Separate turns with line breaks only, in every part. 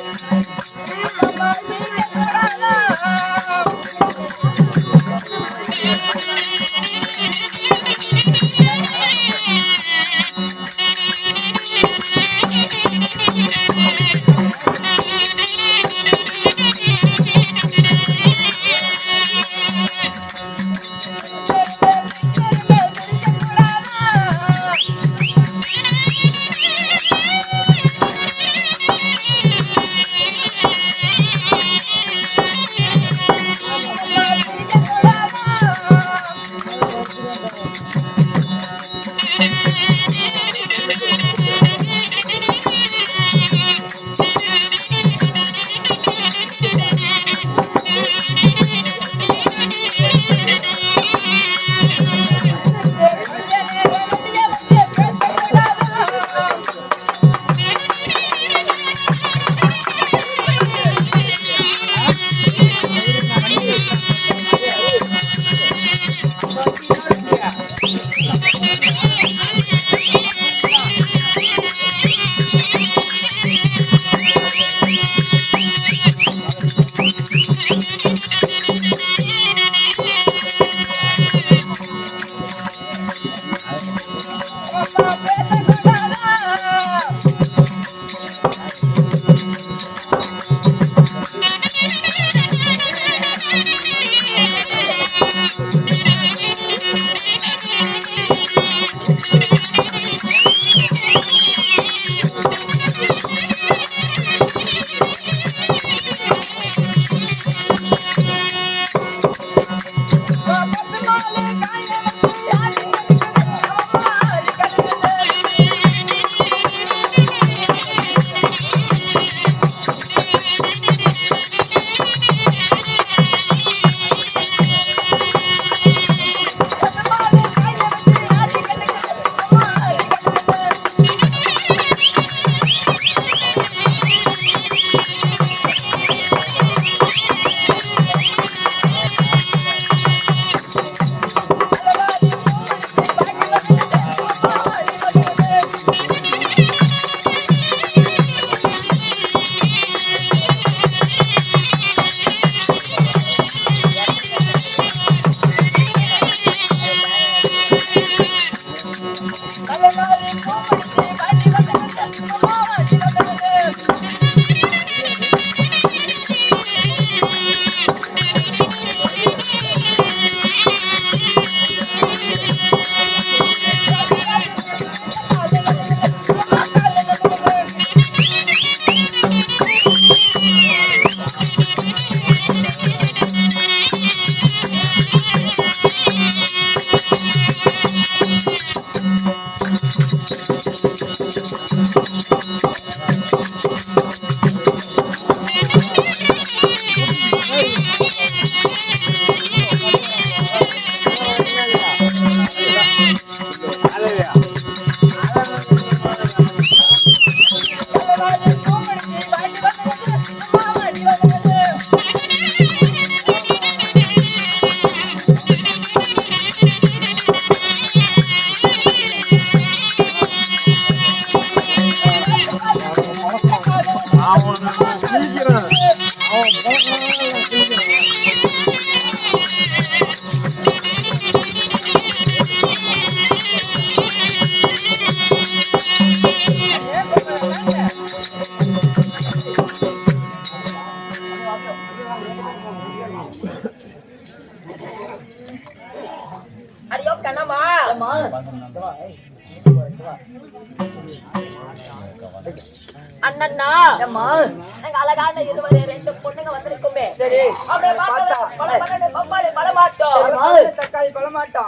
அடியோ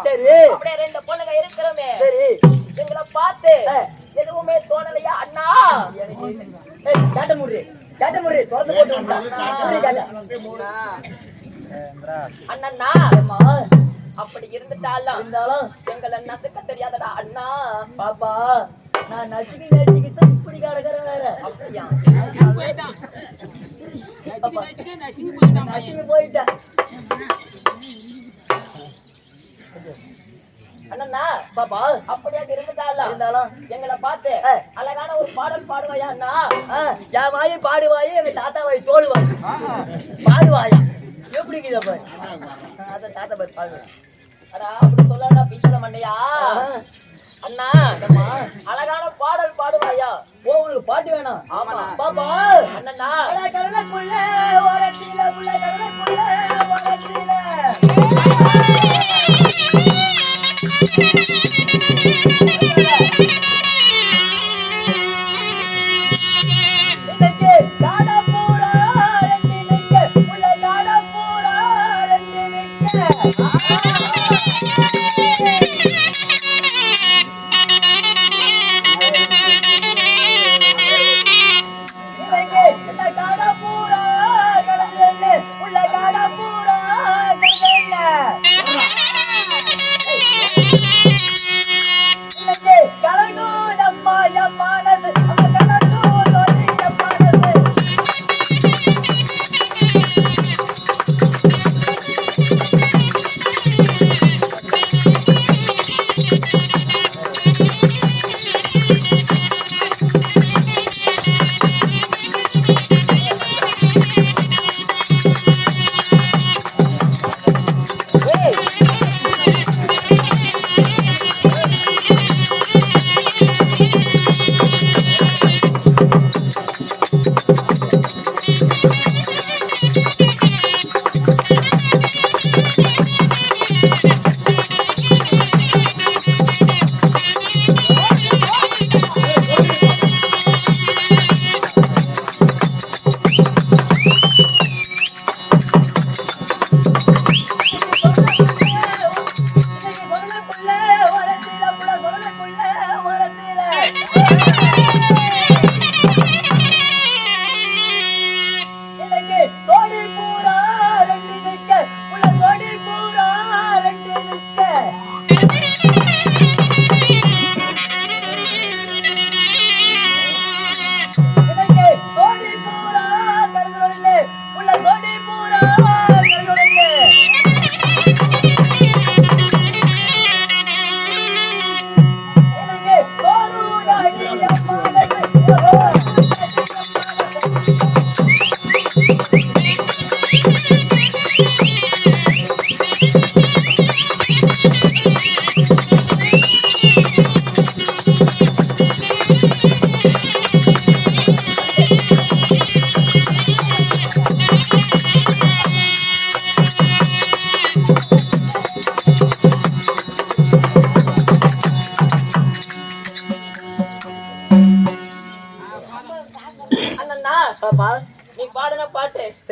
சரி.
அப்படியே ரெண்டு பொண்ணுங்க இருக்கிறோமே.
சரி.
எங்களை பார்த்து. எதுவுமே தோணலையா அண்ணா?
ஏய் கேட்ட முடி கேட்ட முடி திறந்து போட்டு ஏம்மா?
அப்படி இருந்துட்டாலும்
இருந்தாலும்
எங்களை நசுக்க தெரியாதடா அண்ணா.
பாப்பா நான் நசுக்கி நசுக்கி தான் இப்படி கிடக்குறேன் வேற.
அப்படியா?
நசுங்கி போயிட்டேன்.
அண்ணா
பாப்பா
அப்படியே இருந்துட்டாலும்
இருந்தாலும்
எங்களை பார்த்து. அழகான ஒரு பாடல் பாடுவாயா அண்ணா?
என் வாயி பாடுவாயி எங்க தாத்தா வாயி தோடுவாய் பாடுவாயா? எப்படி அப்ப அதான் தாத்தா பாரு பாடுவாய்
அடா அப்படி சொல்லடா பிஞ்சல மண்டையா. அண்ணா அழகான பாடல் பாடுவாயா?
ஓ உங்களுக்கு பாட்டு வேணும்.
ஆமா.
பாப்பா.
அண்ணா
கடலுக்குள்ள ஓரத்தில உள்ள கடலுக்குள்ள ஓரத்தில.
よ。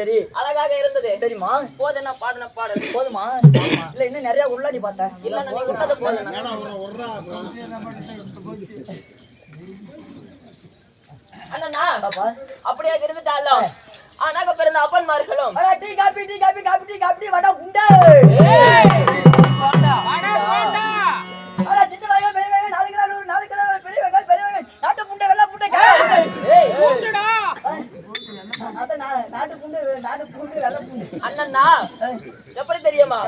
சரி.
அழகாக இருந்தது.
சரிம்மா.
போது நான் பாடின பாடல்
போதுமா இல்ல இன்னும் நிறைய உள்ளாடி பார்த்தேன்
இல்ல நீ போதும் அண்ணா
பாப்பா.
அப்படியே இருந்துட்டாலும் ஆனாக பிறந்த அப்பன்மார்களும்.
Tea coffee tea coffee coffee tea coffee vada குண்டா நாட்டு புண்டை வெள்ளை புண்டை
அண்ணா எப்படி தெரியுமா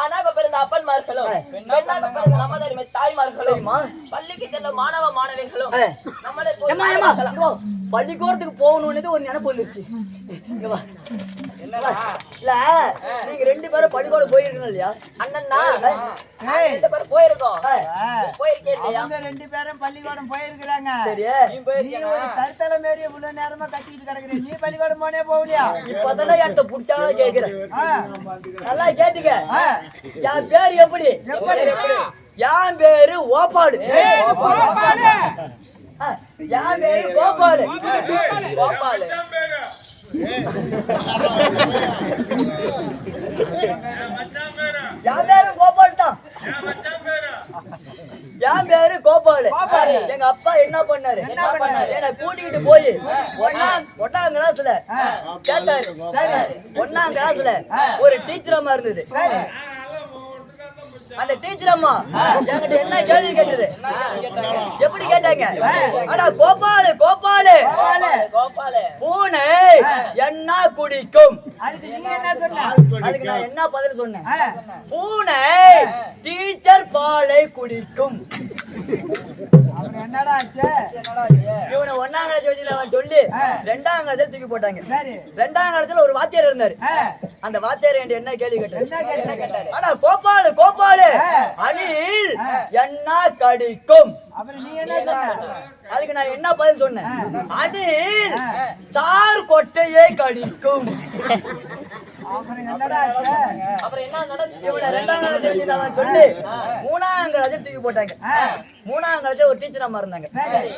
ஆனாக பிறந்த அப்பன்மார்களும் பெண்ணாக பிறந்த நமது அருமை தாய்மார்களும் பள்ளிக்கு செல்லும் மாணவ மாணவிகளும். நம்மளை
பள்ளிக்கூடத்துக்கு போகணும்னு ஒரு நினைப்பு வந்துருச்சு. இல்ல நீங்க ரெண்டு பேரும் பள்ளிக்கூடம் போயிருக்கீங்க இல்லையா?
அண்ணன்னா? ரெண்டு பேரும் போயிருக்கோம். போயிருக்கே இல்லையா?
அவங்க ரெண்டு பேரும் பள்ளிக்கூடம் போயிருக்கிறாங்க.
சரி.
நீ ஒரு கருத்தலை மாரி இவ்வளவு நேரமா கத்திட்டு கிடக்குற. நீ பள்ளிக்கூடம் போனே போகலையா?
இப்பதானே என்கிட்ட புடிச்சாலும் கேக்குறேன். நல்லா கேட்டுக்க. என் பேர் எப்படி?
எப்படி?
என் பேரு ஓப்பாடு. பேரு கோபாலு.
கோபாலு.
என் பேரு? கோபால் தான். என் பேரு? கோபாலு. எங்க அப்பா என்ன பண்ணாரு?
என்ன பண்ணாரு?
என்னை கூட்டிக்கிட்டு போய் ஒன்னாம் ஒன்னாம் கிளாஸ்ல கேட்டாரு. ஒன்னாம் கிளாஸ்ல ஒரு டீச்சர் அம்மா இருந்தது அந்த டீச்சர் அம்மா என்கிட்ட என்ன கேள்வி கேட்டது? எப்படி கேட்டாங்க? அடா கோபாலு கோபாலு.
கோபாலு.
பூனை என்ன குடிக்கும்?
அதுக்கு என்ன
நான் பதில் சொன்னேன் பூனை டீச்சர் பாலை குடிக்கும்.
அப்புறம் என்னடா ஆச்சு?
இவனை ஒன்னாம் கிளாஸ் வச்சுல அவன் சொல்லி ரெண்டாம் கிளாஸ்ல தூக்கி போட்டாங்க. ரெண்டாம் காலத்துல ஒரு வாத்தியார் இருந்தாரு. அந்த வாத்தியார் என்கிட்ட என்ன கேள்வி கேட்டாரு
என்ன கேள்வி? கேட்டாரு?
ஆனா கோபாலு கோபாலு. அணில் என்ன கடிக்கும் அதுக்கு நான் என்ன பதில் சொன்னேன்? அணில் சார் கொட்டையே கடிக்கும். மூணாம் கிளாஸ் தூக்கி போட்டாங்க. மூணாம் ஒரு டீச்சர் அம்மா இருந்தாங்க.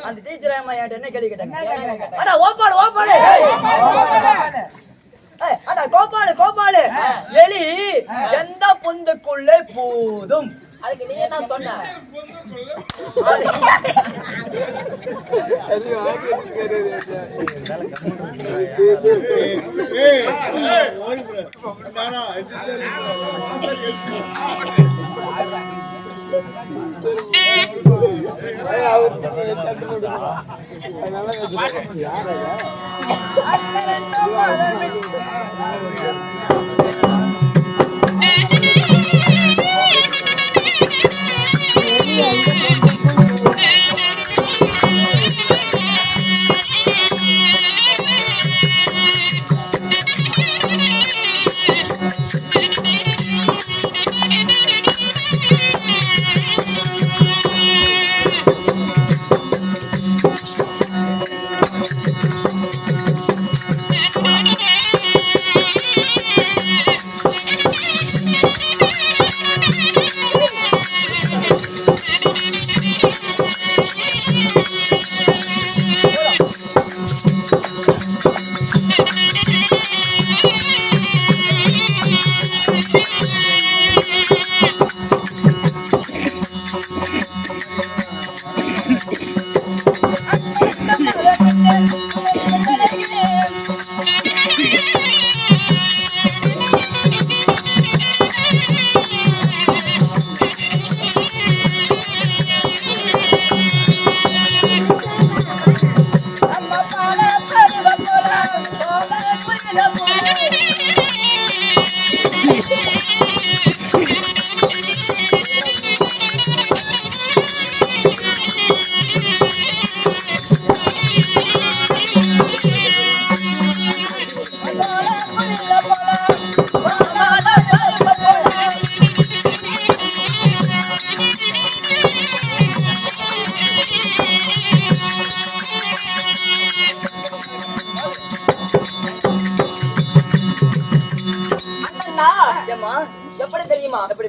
அந்த டீச்சர் அம்மா என்கிட்ட என்ன கேள்வி கேட்டாங்க? அடா ஓப்பாடு ஓப்பாடு அடா கோபாலு கோபாலு. எலி எந்த பொந்துக்குள்ளே போதும்?
அதுக்கு நீ என்ன சொன்ன? அண்ணா
Thank
you.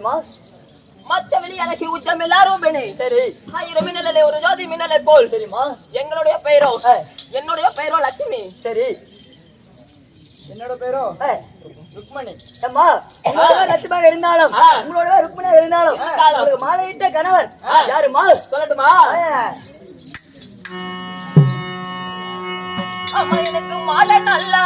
தெரியுமா
எப்படிமா
மச்ச வெளி அழகி உச்சம் எல்லாரும் பெணே.
சரி.
ஆயிரம் மின்னலே ஒரு ஜாதி மின்னலை போல்.
சரிம்மா
எங்களுடைய பெயரோ. என்னுடைய பெயரோ லட்சுமி.
சரி.
என்னோட பேரோ
ருக்மணி. அம்மா உங்களோட லட்சுமாக இருந்தாலும். உங்களோட ருக்மணியாக இருந்தாலும். உங்களுக்கு மாலையிட்ட கணவர். யாருமா
சொல்லட்டுமா? எனக்கு மாலை நல்லா.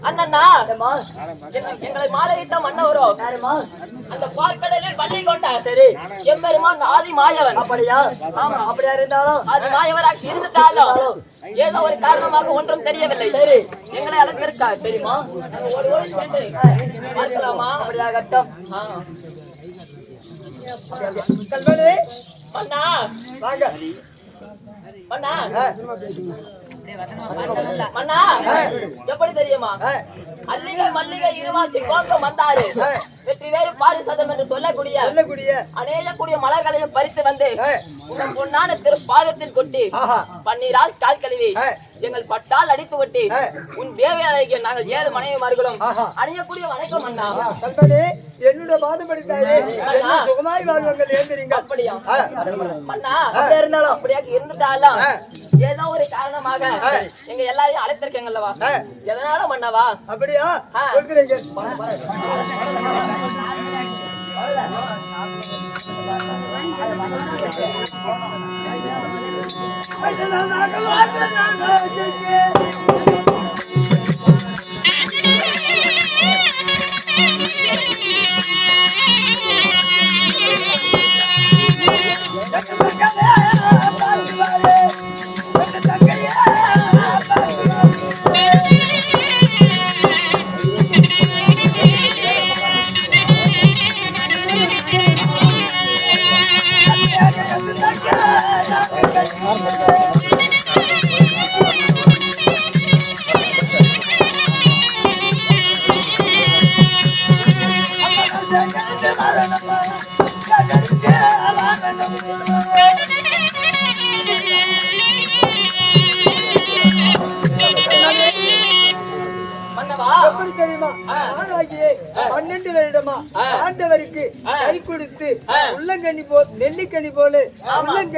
அண்ணா எங்க- எங்களை மாலையிட்ட மன்னவரோ அந்த பார்க்கடலில் பள்ளி கொண்டார் சரி எம்பெருமான் ஆதி மாயவன். அப்படியா? ஆமா அப்படியா இருந்தாலும் ஆதி மாயவராக இருந்துட்டாலும் ஏதோ ஒரு காரணமாக ஒன்றும் தெரியவில்லை. சரி. எங்களை அழைத்திருக்கார் தெரியுமா? பார்க்கலாமா? அப்படியாகட்டும். ஆ.
கல்வனே
மன்னா.
வாங்க.
மன்னா. எப்படி தெரியுமா? அல்லிகை மல்லிகை இருவாசி கோக்கம் வந்தாரு வெற்றி வேறு பாரிசதம் என்று சொல்லக்கூடிய
சொல்லக்கூடிய
அநேகக்கூடிய மலர்களையும் பறித்து வந்து பொன்னான திரு பாதத்தில் கொட்டி பன்னீரால் கால் கழுவி. எங்கள் பட்டால் அடித்து கொட்டி
ஆ.
உன் தேவையாகிய நாங்கள் ஏழு மனைவிமார்களும்
ஆஹா.
அணியக்கூடிய வணக்கம் அண்ணா.
என்னோட பாதப்படுத்தாயே என்ன சுகமாய் வாழ்வங்கள் ஏந்திரீங்க.
அப்படியா? அண்ணா
அப்படியா இருந்தாலும்
அப்படியாக இருந்துட்டாலும். ஏதோ ஒரு காரணமாக. எங்க எல்லாரையும் அழைத்திருக்கீங்கல்லவா. எதனால மன்னவா
அப்படியா?
ஆ.
சொல்கிறீங்க
மன்னவா
எப்படி தெரியுமா ஆளாகியே பன்னெண்டு வருடமா ஆண்டவருக்கு கை கொடுத்து உள்ளங்கனி போல் நெல்லிக்கனி போல உள்ளங்கனி